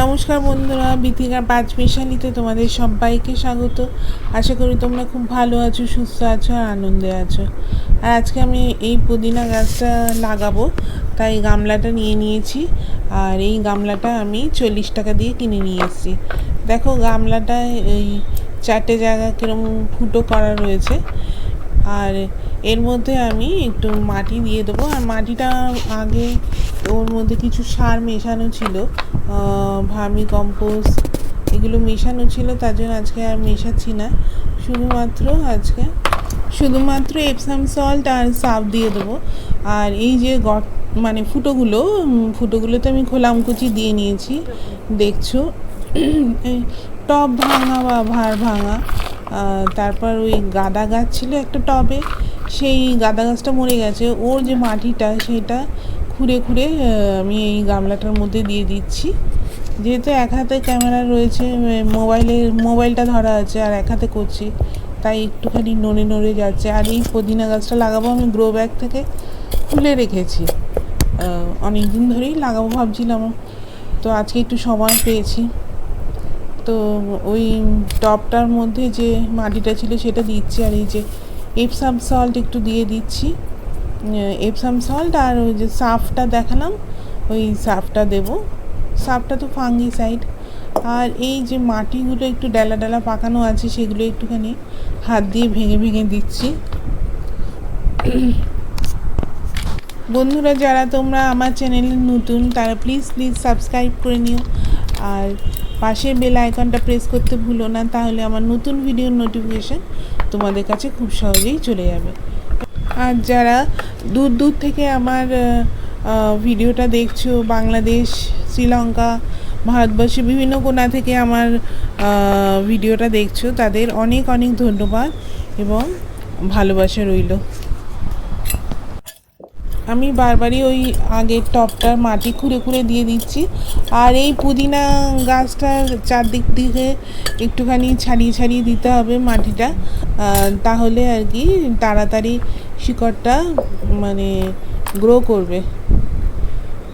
নমস্কার বন্ধুরা বিথিকার পাঁচ মিশালিতে তোমাদের সবাইকে স্বাগত। আশা করি তোমরা খুব ভালো আছো, সুস্থ আছো আর আনন্দে আছো। আর আজকে আমি এই পুদিনা গাছটা লাগাবো, তাই গামলাটা নিয়ে নিয়েছি। আর এই গামলাটা আমি চল্লিশ টাকা দিয়ে কিনে নিয়ে এসেছি। দেখো গামলাটায় এই চারটে জায়গা কীরকম ফুটো করা রয়েছে। আর এর মধ্যে আমি একটু মাটি দিয়ে দেবো। আর মাটিটা আগে ওর মধ্যে কিছু সার মেশানো ছিল ভার্মি কম্পোস্ট এগুলো মেশানো ছিল তার জন্য আজকে আর মেশাচ্ছি না। শুধুমাত্র আজকে শুধুমাত্র এপসাম সল্ট আর সাপ দিয়ে দেবো। আর এই যে গট মানে ফুটোগুলো উম, ফুটোগুলোতে আমি খোলামকুচি দিয়ে নিয়েছি দেখছ? টব ভাঙা বা ভার ভাঙা তারপর ওই গাঁদা গাছ ছিল একটা টবে সেই গাঁদা গাছটা মরে গেছে। ওর যে মাটিটা সেটা খুঁড়ে খুঁড়ে আমি এই গামলাটার মধ্যে দিয়ে দিচ্ছি। যেহেতু এক হাতে ক্যামেরা রয়েছে আহ, মোবাইলের মোবাইলটা ধরা আছে আর এক হাতে করছি তাই একটুখানি নড়ে নড়ে যাচ্ছে। আর এই পুদিনা গাছটা লাগাবো আমি গ্রো ব্যাগ থেকে খুলে রেখেছি। অনেক দিন ধরেই লাগাবো ভাবছিলাম। তো আজকে একটু সময় পেয়েছি। তো ওই টপটার মধ্যে যে মাটিটা ছিল সেটা দিচ্ছি আর এই যে এপসাম সল্ট একটু দিয়ে দিচ্ছি। এপসাম সল্ট আর ওই যে সাফটা দেখালাম, ওই সাফটা দেব। সাফটা তো ফাঙ্গি সাইড আর এই যে মাটিগুলো একটু ডালা ডালা পাকানো আছে, সেগুলো একটুখানি হাত দিয়ে ভেঙে ভেঙে দিচ্ছি। বন্ধুরা, যারা তোমরা আমার চ্যানেলে নতুন, তারা প্লিজ প্লিজ সাবস্ক্রাইব করে নিও। আর পাশের বেল আইকনটা প্রেস করতে ভুলো না, তাহলে আমার নতুন ভিডিওর নোটিফিকেশান তোমাদের কাছে খুব সহজেই চলে যাবে। আর যারা দূর দূর থেকে আমার ভিডিওটা দেখছ, বাংলাদেশ, শ্রীলঙ্কা ভারতবর্ষের বিভিন্ন কোণা থেকে আমার ভিডিওটা দেখছ, তাদের অনেক অনেক ধন্যবাদ এবং ভালোবাসা রইল। আমি বারবারই ওই আগের টপটার মাটি খুঁড়ে খুঁড়ে দিয়ে দিচ্ছি। আর এই পুদিনা গাছটার চারদিক দিকে একটুখানি ছাড়িয়ে ছাড়িয়ে দিতে হবে মাটিটা তাহলে আর কি তাড়াতাড়ি শিকড়টা মানে গ্রো করবে।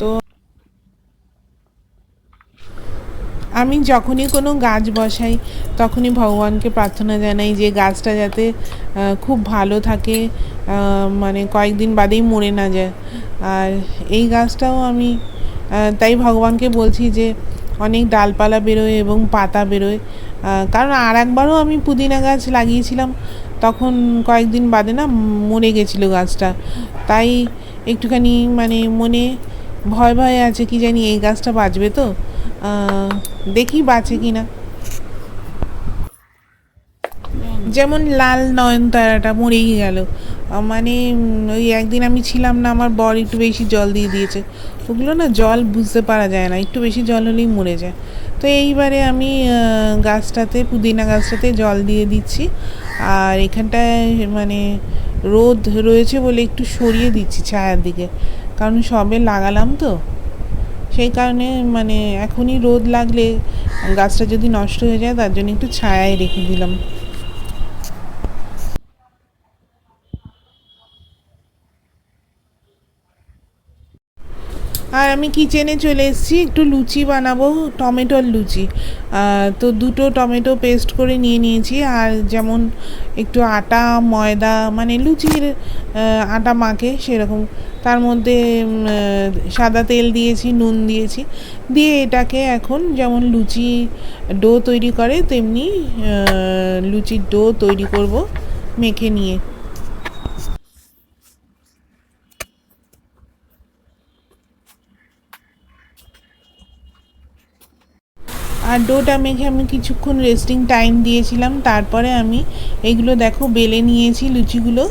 তো আমি যখনই কোনো গাছ বসাই, তখনই ভগবানকে প্রার্থনা জানাই যে গাছটা যাতে খুব ভালো থাকে মানে কয়েকদিন বাদেই মরে না যায়। আর এই গাছটাও আমি তাই ভগবানকে বলছি যে অনেক ডালপালা বেরোয় এবং পাতা বেরোয়। কারণ আর একবারও আমি পুদিনা গাছ লাগিয়েছিলাম তখন কয়েকদিন বাদে না মরে গেছিল গাছটা। তাই একটুখানি মানে মনে ভয় ভয় আছে, কি জানি এই গাছটা বাঁচবে তো? দেখি বাঁচে কি না যেমন লাল নয়নতারাটা মরেই গেল। মানে ওই একদিন আমি ছিলাম না, আমার বর একটু বেশি জল দিয়ে দিয়েছে। ওগুলো না জল বুঝতে পারা যায় না, একটু বেশি জল হলেই মরে যায়। তো এইবারে আমি গাছটাতে, পুদিনা গাছটাতে জল দিয়ে দিচ্ছি। আর এখানটায় মানে রোদ রয়েছে বলে একটু সরিয়ে দিচ্ছি ছায়ার দিকে। কারণ সবে লাগালাম তো। সেই কারণে মানে এখনই রোদ লাগলে গাছটা যদি নষ্ট হয়ে যায় তার জন্য একটু ছায়ায় রেখে দিলাম। আর আমি কিচেনে চলে এসেছি, একটু লুচি বানাবো, টমেটোর লুচি। তো দুটো টমেটো পেস্ট করে নিয়ে নিয়েছি, আর যেমন একটু আটা, ময়দা মানে লুচির আটা মাখে সেরকম। তার মধ্যে সাদা তেল দিয়েছি, নুন দিয়েছি। দিয়ে এটাকে এখন যেমন লুচি ডো তৈরি করে, তেমনি লুচির ডো তৈরি করব, মেখে নিয়ে। আর ডোটা মেখে আমি কিছুক্ষণ রেস্টিং টাইম দিয়েছিলাম। তারপরে আমি এইগুলো দেখো বেলে নিয়েছি লুচিগুলো।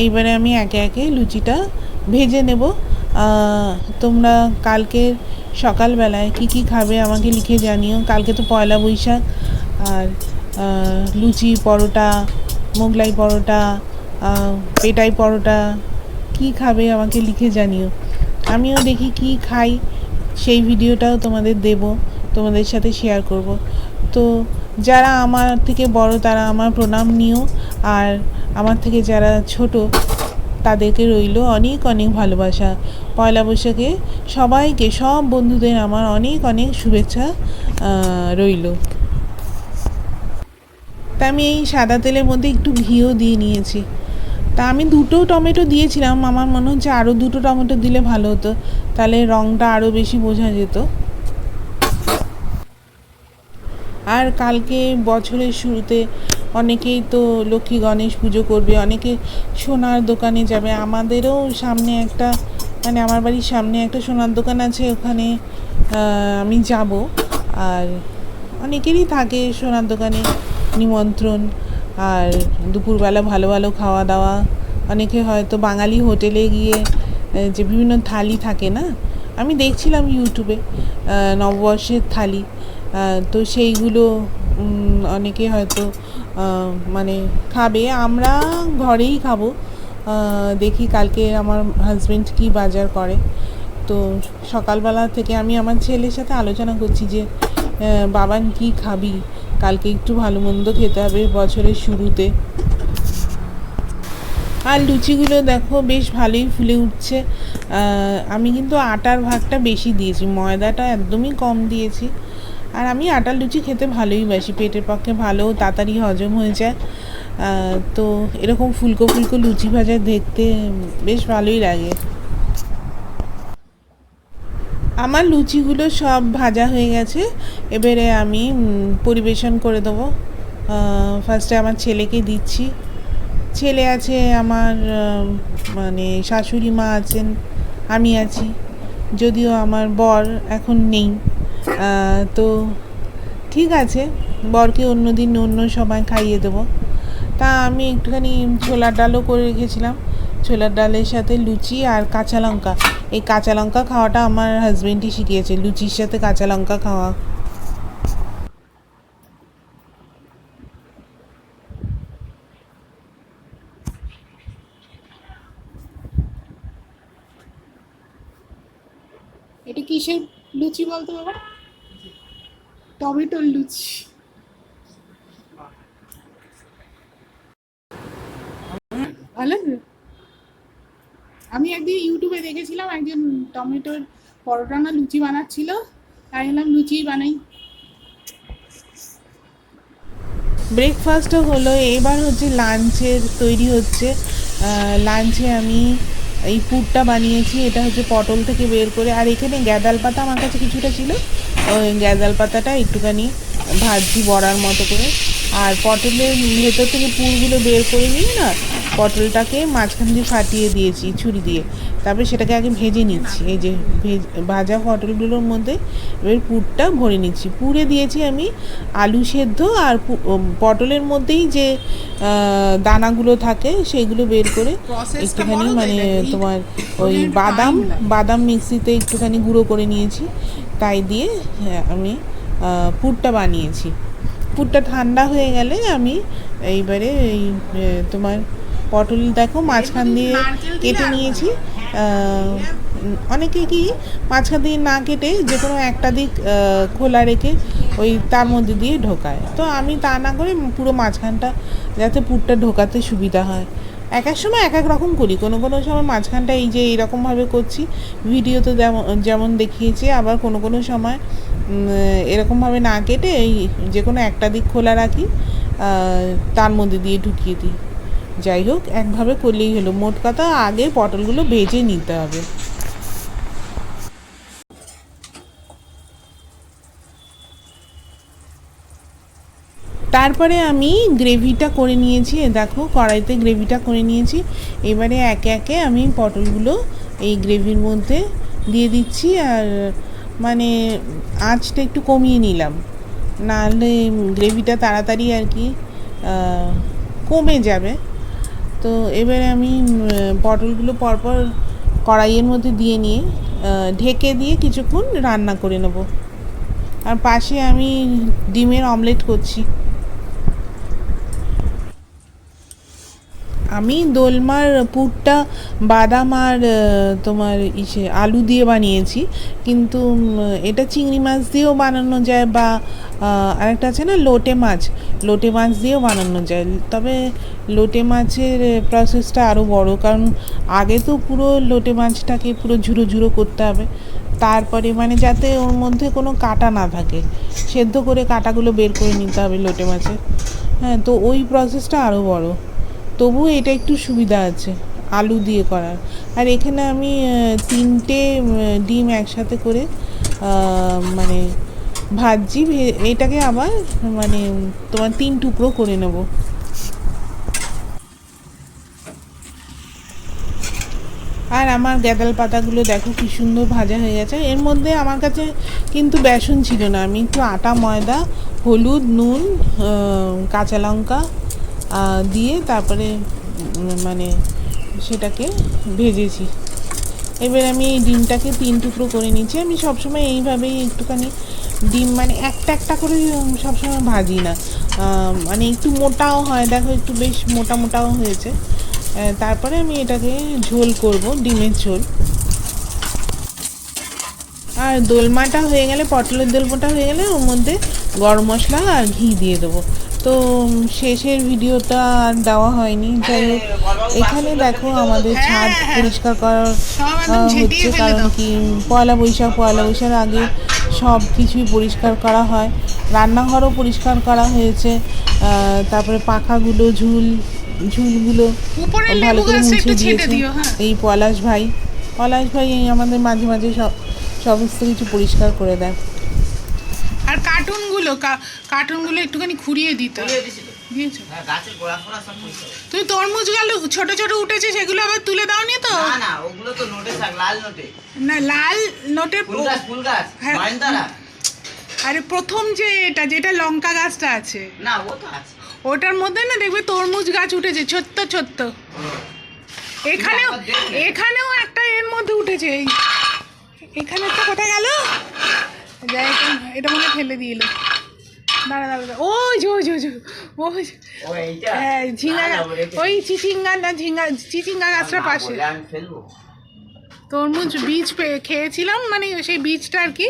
এইবারে আমি একে একে লুচিটা ভেজে নেব। তোমরা কালকে সকালবেলায় কি কি খাবে আমাকে লিখে জানিও। কালকে তো পয়লা বৈশাখ। আর লুচি পরোটা, মোগলাই পরোটা পেটাই পরোটা, কি খাবে আমাকে লিখে জানিও। আমিও দেখি কি খাই, সেই ভিডিওটাও তোমাদের দেব। তোমাদের সাথে শেয়ার করব। তো যারা আমার থেকে বড়, তারা আমার প্রণাম নিও। আর আমার থেকে যারা ছোট, তাদেরকে রইল অনেক অনেক ভালোবাসা। পয়লা বৈশাখে সবাইকে, সব বন্ধুদের আমার অনেক অনেক শুভেচ্ছা রইল। তা আমি এই সাদা তেলের মধ্যে একটু ঘিও দিয়ে নিয়েছি। তা আমি দুটো টমেটো দিয়েছিলাম। আমার মনে হচ্ছে আরও দুটো টমেটো দিলে ভালো হতো। তাহলে রঙটা আরও বেশি বোঝা যেত। আর কালকে বছরের শুরুতে অনেকেই তো লক্ষ্মী গণেশ পুজো করবে, অনেকে সোনার দোকানে যাবে। আমাদেরও সামনে একটা মানে আমার বাড়ির সামনে একটা সোনার দোকান আছে, ওখানে আমি যাব। আর অনেকেরই থাকে সোনার দোকানে নিমন্ত্রণ। আর দুপুরবেলা ভালো ভালো খাওয়া দাওয়া। অনেকে হয়তো বাঙালি হোটেলে গিয়ে যে বিভিন্ন থালি থাকে না? আমি দেখছিলাম ইউটিউবে নববর্ষের থালি। তো সেইগুলো অনেকে হয়তো মানে খাবে। আমরা ঘরেই খাব। দেখি কালকে আমার হাজব্যান্ড কী বাজার করে। তো সকালবেলা থেকে আমি আমার ছেলের সাথে আলোচনা করছি যে বাবান কি খাবি? কালকে একটু ভালো মন্দ খেতে হবে বছরের শুরুতে। আর লুচিগুলো দেখো, বেশ ভালোই ফুলে উঠছে। আমি কিন্তু আটার ভাগটা বেশি দিয়েছি। ময়দাটা একদমই কম দিয়েছি। আর আমি আটার লুচি খেতে ভালোই বাসি, পেটের পক্ষে ভালো, তাড়াতাড়ি হজম হয়ে যায়। তো এরকম ফুলকো ফুলকো লুচি ভাজা দেখতে বেশ ভালোই লাগে। আমার লুচিগুলো সব ভাজা হয়ে গেছে। এবারে আমি পরিবেশন করে দেবো। ফার্স্টে আমার ছেলেকে দিচ্ছি। ছেলে আছে আমার মানে শাশুড়ি মা আছেন, আমি আছি। যদিও আমার বর এখন নেই। তো ঠিক আছে। বরকে অন্য দিন অন্য সময় খাইয়ে দেবো। তা আমি একটুখানি ছোলার ডালও করে রেখেছিলাম। ছোলার ডালের সাথে লুচি আর কাঁচা লঙ্কা। এই কাঁচা লঙ্কা খাওয়াটা আমার হাজব্যান্ডই শিখিয়েছে। লুচির সাথে কাঁচা লঙ্কা খাওয়া। এটা কিসের লুচি বলতো বাবা? টমেটোর লুচি। ভালো? আমি একদিন ইউটিউবে দেখেছিলাম একজন টমেটোর পরোটা না লুচি বানাচ্ছিল, তাই এলাম লুচি বানাই। ব্রেকফাস্টও হলো, এবার হচ্ছে লাঞ্চের তৈরি হচ্ছে। লাঞ্চে আমি এই পুরটা বানিয়েছি, এটা হচ্ছে পটল থেকে বের করে, আর এখানে গ্যাদাল পাতা আমার কাছে কিছুটা ছিল। ওই গ্যাদাল পাতাটা একটুখানি ভাজি বড়ার মতো করে। আর পটলের ভেতর থেকে পুরগুলো বের করে নিয়ে না পটলটাকে মাঝখান দিয়ে ফাটিয়ে দিয়েছি ছুরি দিয়ে। তারপরে সেটাকে আগে ভেজে নিচ্ছি। এই যে ভেজ ভাজা পটলগুলোর মধ্যে এবার পুরটা ভরে নিচ্ছি। পুরে দিয়েছি আমি আলু সেদ্ধ আর পটলের মধ্যেই যে দানাগুলো থাকে সেইগুলো বের করে একটুখানি মানে তোমার ওই বাদাম বাদাম মিক্সিতে একটুখানি গুঁড়ো করে নিয়েছি। তাই দিয়ে হ্যাঁ, আমি পুরটা বানিয়েছি। পুরটা ঠান্ডা হয়ে গেলে আমি এইবারে এই তোমার পটল দেখো মাঝখান দিয়ে কেটে নিয়েছি। অনেকে কি মাঝখান দিয়ে না কেটে যে কোনো একটা দিক খোলা রেখে ওই তার মধ্যে দিয়ে ঢোকায়। তো আমি তা না করে পুরো মাঝখানটা যাতে পুরটা ঢোকাতে সুবিধা হয়। এক এক সময় এক এক রকম করি। কোনো কোনো সময় মাঝখানটা এই যে এইরকমভাবে করছি ভিডিও ভিডিওতে যেমন দেখিয়েছি, আবার কোনো কোনো সময় এরকমভাবে না কেটে এই যে কোনো একটা দিক খোলা রাখি তার মধ্যে দিয়ে ঢুকিয়ে দিই। যাই হোক, একভাবে করলেই হলো। মোট কথা আগে পটলগুলো ভেজে নিতে হবে। তারপরে আমি গ্রেভিটা করে নিয়েছি দেখো কড়াইতে গ্রেভিটা করে নিয়েছি। এবারে একে একে আমি পটলগুলো এই গ্রেভির মধ্যে দিয়ে দিচ্ছি আর মানে আঁচটা একটু কমিয়ে নিলাম। নাহলে গ্রেভিটা তাড়াতাড়ি আর কি কমে যাবে। তো এবারে আমি পটলগুলো পরপর কড়াইয়ের মধ্যে দিয়ে নিয়ে ঢেকে দিয়ে কিছুক্ষণ রান্না করে নেব। আর পাশে আমি ডিমের অমলেট করছি। আমি দোলমার পুরটা বাদাম আর তোমার ইসে আলু দিয়ে বানিয়েছি। কিন্তু এটা চিংড়ি মাছ দিয়েও বানানো যায় বা আরেকটা আছে না, লোটে মাছ। লোটে মাছ দিয়েও বানানো যায়। তবে লোটে মাছের প্রসেসটা আরও বড়। কারণ আগে তো পুরো লোটে মাছটাকে পুরো ঝুরো ঝুরো করতে হবে। তারপরে মানে যাতে ওর মধ্যে কোনো কাটা না থাকে। সেদ্ধ করে কাটাগুলো বের করে নিতে হবে লোটে মাছের। হ্যাঁ তো ওই প্রসেসটা আরও বড়। তবু এটা একটু সুবিধা আছে, আলু দিয়ে করার। আর এখানে আমি তিনটে ডিম একসাথে করে মানে ভাজছি, ভে- এটাকে আবার মানে তোমার তিন টুকরো করে নেব। আর আমার গ্যাদাল পাতাগুলো দেখো কি সুন্দর ভাজা হয়ে গেছে। এর মধ্যে আমার কাছে কিন্তু বেসন ছিল না। আমি একটু আটা, ময়দা, হলুদ, নুন কাঁচা লঙ্কা দিয়ে তারপরে মানে সেটাকে ভেজেছি। এবার আমি এই ডিমটাকে তিন টুকরো করে নিচ্ছি আমি সবসময় এইভাবেই একটুখানি ডিম মানে একটা একটা করে সবসময় ভাজি না। মানে একটু মোটাও হয়। দেখো, একটু বেশ মোটা মোটাও হয়েছে। তারপরে আমি এটাকে ঝোল করব, ডিমের ঝোল। আর দোলমাটা হয়ে গেলে, পটলের দোলমাটা হয়ে গেলে, ওর মধ্যে গরম মশলা আর ঘি দিয়ে দেবো। তো শেষের ভিডিওটা আর দেওয়া হয়নি। যাই হোক এখানে দেখো আমাদের ছাদ পরিষ্কার করার হচ্ছে কারণ কি পয়লা বৈশাখ পয়লা বৈশাখ আগে সব কিছুই পরিষ্কার করা হয়। রান্নাঘরও পরিষ্কার করা হয়েছে তারপরে পাখাগুলো ঝুল ঝুলগুলো ভালো করে মুছে দিয়েছে। হ্যাঁ। এই পলাশ ভাই পলাশ ভাই এই আমাদের মাঝে মাঝে সব সমস্ত কিছু পরিষ্কার করে দেয়। কার্টুনগুলো কার্টুনগুলো একটুখানি খুঁড়িয়ে দিতে। দিয়েছ? হ্যাঁ। তুমি তরমুজ গেল ছোট ছোট উঠেছে সেগুলো আবার তুলে দাওনি তো? না না ওগুলো তো নোটে লাল নোটে। না লাল নোটের ফুল গাছ ফুল গাছ হ্যাঁ। আরে প্রথম যে এটা যেটা লঙ্কা গাছটা আছে। না ও তো আছে। ওটার মধ্যে না দেখবে তরমুজ গাছ উঠেছে ছোট্ট ছোট্ট। এখানেও এখানেও একটা এর মধ্যে উঠেছে এই এখানে তো কোথায় গেল? যাই এটা মনে ফেলে দিল দাঁড়া দাঁড়া দাঁড়া। যে। ও হ্যাঁ ওই চিচিঙ্গা না ঝিঙ্গা চিচিঙ্গা গাছটার পাশে। তরমুজ বীজ খেয়েছিলাম মানে সেই বীজটা আর কি।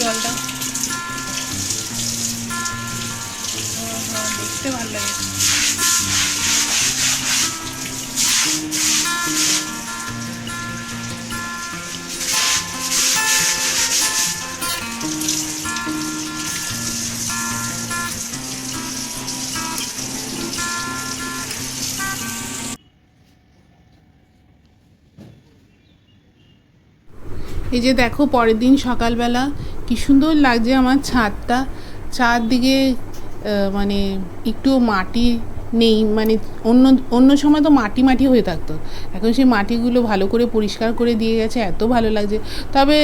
জলটা। দেখতে ভালো লাগে। এই যে দেখো পরের দিন সকালবেলা কি সুন্দর লাগছে আমার ছাদটা। চারদিকে মানে একটু মাটি নেই মানে অন্য অন্য সময় তো মাটি মাটি হয়ে থাকতো। এখন সেই মাটিগুলো ভালো করে পরিষ্কার করে দিয়ে গেছে, এত ভালো লাগছে। তবে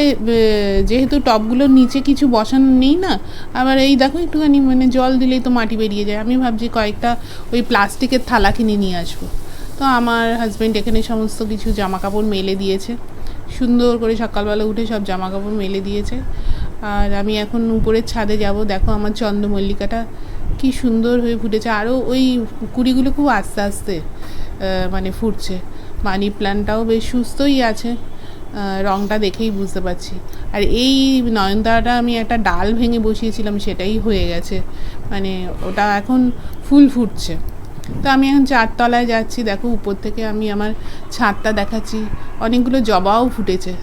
যেহেতু টবগুলোর নিচে কিছু বসানো নেই না, আবার এই দেখো একটুখানি মানে জল দিলেই তো মাটি বেরিয়ে যায়। আমি ভাবছি কয়েকটা ওই প্লাস্টিকের থালা কিনে নিয়ে আসব। তো আমার হাজব্যান্ড এখানে সমস্ত কিছু জামা কাপড় মেলে দিয়েছে। সুন্দর করে সকালবেলা উঠে সব জামা কাপড় মেলে দিয়েছে। আর আমি এখন উপরের ছাদে যাব। দেখো আমার চন্দ্রমল্লিকাটা কি সুন্দর হয়ে ফুটেছে। আরও ওই কুড়িগুলো খুব আস্তে আস্তে মানে ফুটছে। মানি প্ল্যান্টটাও বেশ সুস্থই আছে। রংটা দেখেই বুঝতে পারছি। আর এই নয়নতারাটা আমি একটা ডাল ভেঙে বসিয়েছিলাম, সেটাই হয়ে গেছে। মানে ওটা এখন ফুল ফুটছে। তো আমি এখন চারতলায় যাচ্ছি। দেখো উপর থেকে আমি আমার ছাদটা দেখাচ্ছি। অনেকগুলো জবাও ফুটেছে।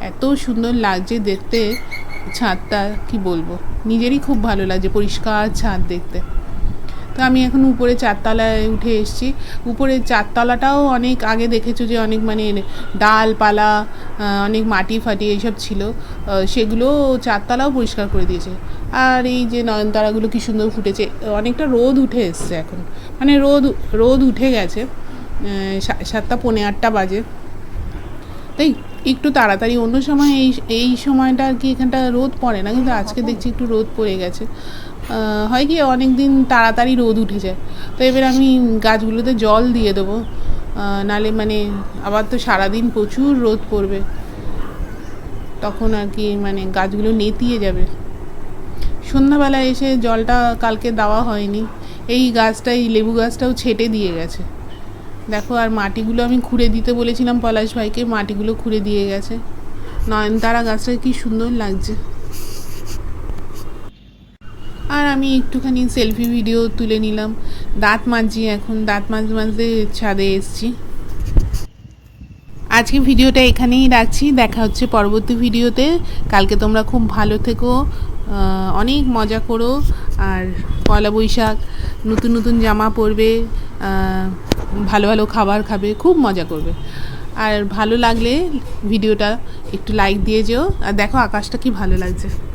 এত সুন্দর লাগছে দেখতে। ছাদটা কি বলব? নিজেরই খুব ভালো লাগছে পরিষ্কার ছাদ দেখতে। তো আমি এখন উপরে চারতলায় উঠে এসেছি। উপরে চারতলাটাও অনেক আগে দেখেছ যে অনেক মানে ডালপালা অনেক মাটি ফাটি এইসব ছিল। সেগুলো চারতলাও পরিষ্কার করে দিয়েছে। আর এই যে নয়নতারাগুলো কি সুন্দর ফুটেছে। অনেকটা রোদ উঠে এসছে এখন। মানে রোদ রোদ উঠে গেছে। সাতটা পৌনে আটটা বাজে। তাই একটু তাড়াতাড়ি অন্য সময় এই এই সময়টা আর কি এখানটা রোদ পড়ে না কিন্তু আজকে দেখছি একটু রোদ পড়ে গেছে। হয় কি অনেক দিন তাড়াতাড়ি রোদ উঠে যায়। তো এবার আমি গাছগুলোতে জল দিয়ে দেবো। নালে মানে আবার তো সারাদিন প্রচুর রোদ পড়বে। তখন আর কি মানে গাছগুলো নেতিয়ে যাবে। সন্ধ্যাবেলা এসে জলটা কালকে দেওয়া হয়নি। এই গাছটা এই লেবু গাছটাও ছেটে দিয়ে গেছে। দেখো, আর মাটিগুলো আমি খুঁড়ে দিতে বলেছিলাম পলাশ ভাইকে, মাটিগুলো খুঁড়ে দিয়ে গেছে। নয়নতারা গাছটা কি সুন্দর লাগছে। আর আমি একটুখানি সেলফি ভিডিও তুলে নিলাম। দাঁত মাঝি এখন, দাঁত মাজতে মাঝে ছাদে এসছি। আজকে ভিডিওটা এখানেই রাখছি, দেখা হচ্ছে পরবর্তী ভিডিওতে। কালকে তোমরা খুব ভালো থেকো অনেক মজা করো, আর পয়লা বৈশাখ, নতুন নতুন জামা পরবে ভালো ভালো খাবার খাবে, খুব মজা করবে। আর ভালো লাগলে ভিডিওটা একটু লাইক দিয়ে যেও। আর দেখো আকাশটা কি ভালো লাগছে।